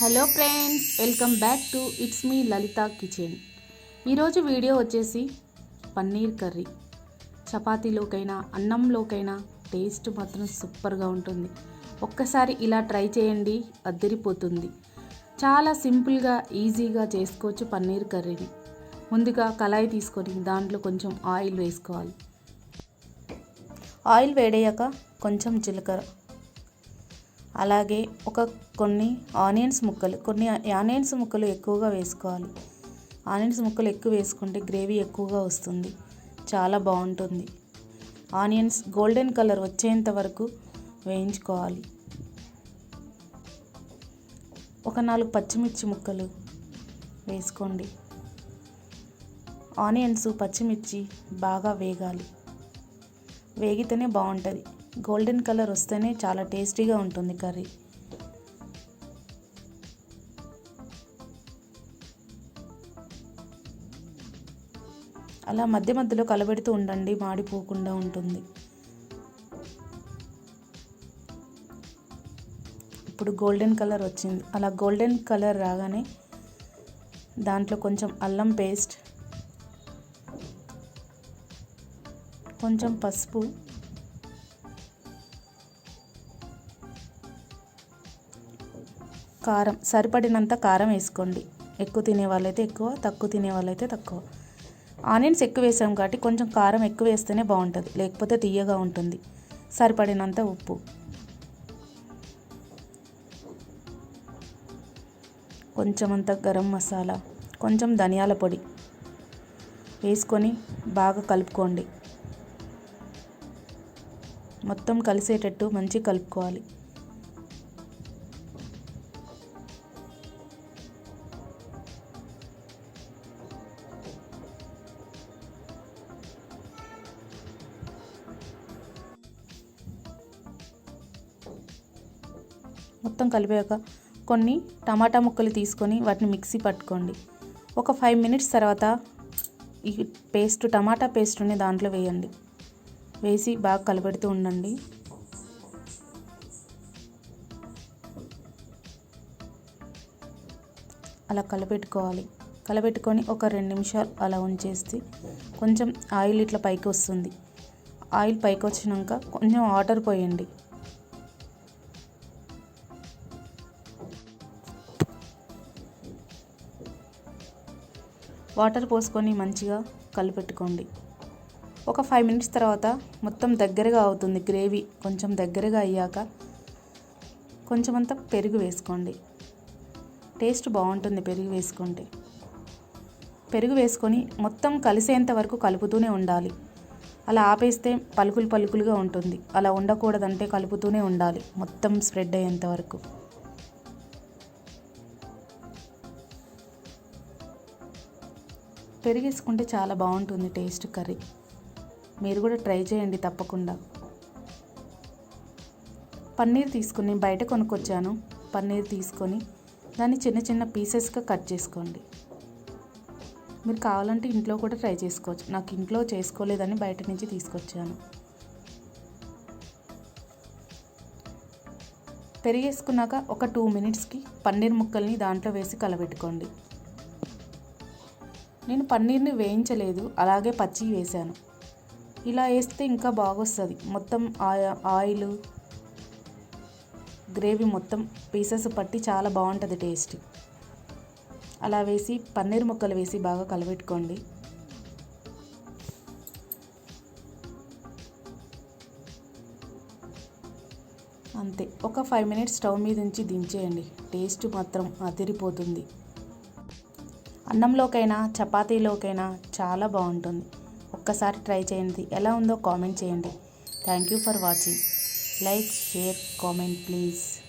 Hello friends welcome back to it's me Lalitha kitchen. ఈరోజు video వచ్చేసి paneer curry. చపాతీలోకైనా అన్నంలోకైనా టేస్ట్ మాత్రం సూపర్గా ఉంటుంది. ఒక్కసారి ఇలా ట్రై చేయండి అద్దరిపోతుంది చాలా సింపుల్గా ఈజీగా చేసుకోవచ్చు పన్నీర్ కర్రీని. ముందుగా కళాయి తీసుకొని దాంట్లో కొంచెం ఆయిల్ వేసుకోవాలి. ఆయిల్ వేడయ్యాక కొంచెం జీలకర్ర. అలాగే ఒక కొన్ని ఆనియన్స్ ముక్కలు కొన్ని ఆనియన్స్ ముక్కలు ఎక్కువగా వేసుకోవాలి. ఆనియన్స్ ముక్కలు ఎక్కువ వేసుకుంటే గ్రేవీ ఎక్కువగా వస్తుంది. చాలా బాగుంటుంది. ఆనియన్స్ గోల్డెన్ కలర్ వచ్చేంత వరకు వేయించుకోవాలి. ఒక నాలుగు పచ్చిమిర్చి ముక్కలు వేసుకోండి. ఆనియన్స్ పచ్చిమిర్చి బాగా వేగాలి. వేగితేనే బాగుంటుంది. గోల్డెన్ కలర్ వస్తేనే చాలా టేస్టీగా ఉంటుంది కర్రీ. అలా మధ్య మధ్యలో కలబెడుతూ ఉండండి మాడిపోకుండా ఉంటుంది. ఇప్పుడు గోల్డెన్ కలర్ వచ్చింది. అలా గోల్డెన్ కలర్ రాగానే దాంట్లో కొంచెం అల్లం పేస్ట్ కొంచెం పసుపు కారం సరిపడినంత కారం వేసుకోండి. ఎక్కువ తినే వాళ్ళైతే ఎక్కువ తక్కువ తినే వాళ్ళైతే తక్కువ. ఆనియన్స్ ఎక్కువ వేసాం కాబట్టి కొంచెం కారం ఎక్కువ వేస్తేనే బాగుంటుంది లేకపోతే తీయగా ఉంటుంది. సరిపడినంత ఉప్పు. కొంచెం అంత గరం మసాలా కొంచెం ధనియాల పొడి వేసుకొని బాగా కలుపుకోండి. మొత్తం కలిసేటట్టు మంచి కలుపుకోవాలి. మొత్తం కలిపాక కొన్ని టమాటా ముక్కలు తీసుకొని వాటిని మిక్సీ పట్టుకోండి. ఒక ఫైవ్ మినిట్స్ తర్వాత ఈ పేస్ట్ టమాటా పేస్ట్ని దాంట్లో వేయండి. వేసి బాగా కలపెడుతూ ఉండండి. అలా కలపెట్టుకోవాలి కలపెట్టుకొని ఒక రెండు నిమిషాలు అలా ఉంచేసి కొంచెం ఆయిల్ ఇట్లా పైకి వస్తుంది. ఆయిల్ పైకి వచ్చినాక కొంచెం వాటర్ పోయండి. వాటర్ పోసుకొని మంచిగా కలిపెట్టుకోండి. ఒక ఫైవ్ మినిట్స్ తర్వాత మొత్తం దగ్గరగా అవుతుంది గ్రేవీ. కొంచెం దగ్గరగా అయ్యాక కొంచెం అంతా పెరుగు వేసుకోండి. టేస్ట్ బాగుంటుంది పెరుగు వేసుకుంటే. పెరుగు వేసుకొని మొత్తం కలిసేంత వరకు కలుపుతూనే ఉండాలి. అలా ఆపేస్తే పలుకులు పలుకులుగా ఉంటుంది. అలా ఉండకూడదంటే కలుపుతూనే ఉండాలి. మొత్తం స్ప్రెడ్ అయ్యేంత వరకు. పెరిగేసుకుంటే చాలా బాగుంటుంది టేస్ట్ కర్రీ. మీరు కూడా ట్రై చేయండి తప్పకుండా. పన్నీర్ తీసుకుని బయట కొనుక్కొచ్చాను. పన్నీర్ తీసుకొని దాన్ని చిన్న చిన్న పీసెస్గా కట్ చేసుకోండి. మీరు కావాలంటే ఇంట్లో కూడా ట్రై చేసుకోవచ్చు. నాకు ఇంట్లో చేసుకోలేదని బయట నుంచి తీసుకొచ్చాను. పెరిగేసుకున్నాక ఒక టూ మినిట్స్కి పన్నీర్ ముక్కల్ని దాంట్లో వేసి కలబెట్టుకోండి. నేను పన్నీర్ని వేయించలేదు అలాగే పచ్చి వేశాను. ఇలా వేస్తే ఇంకా బాగొస్తుంది. మొత్తం ఆయిల్ గ్రేవీ మొత్తం పీసెస్ పట్టి చాలా బాగుంటుంది టేస్ట్. అలా వేసి పన్నీర్ ముక్కలు వేసి బాగా కలబెట్టుకోండి. అంతే. ఒక ఫైవ్ మినిట్స్ స్టవ్ మీద నుంచి దించేయండి. టేస్ట్ మాత్రం అదిరిపోతుంది. అన్నంలోకైనా చపాతీలోకైనా చాలా బాగుంటుంది. ఒక్కసారి ట్రై చేయండి. ఎలా ఉందో కామెంట్ చేయండి. Thank you for watching. Like share comment please.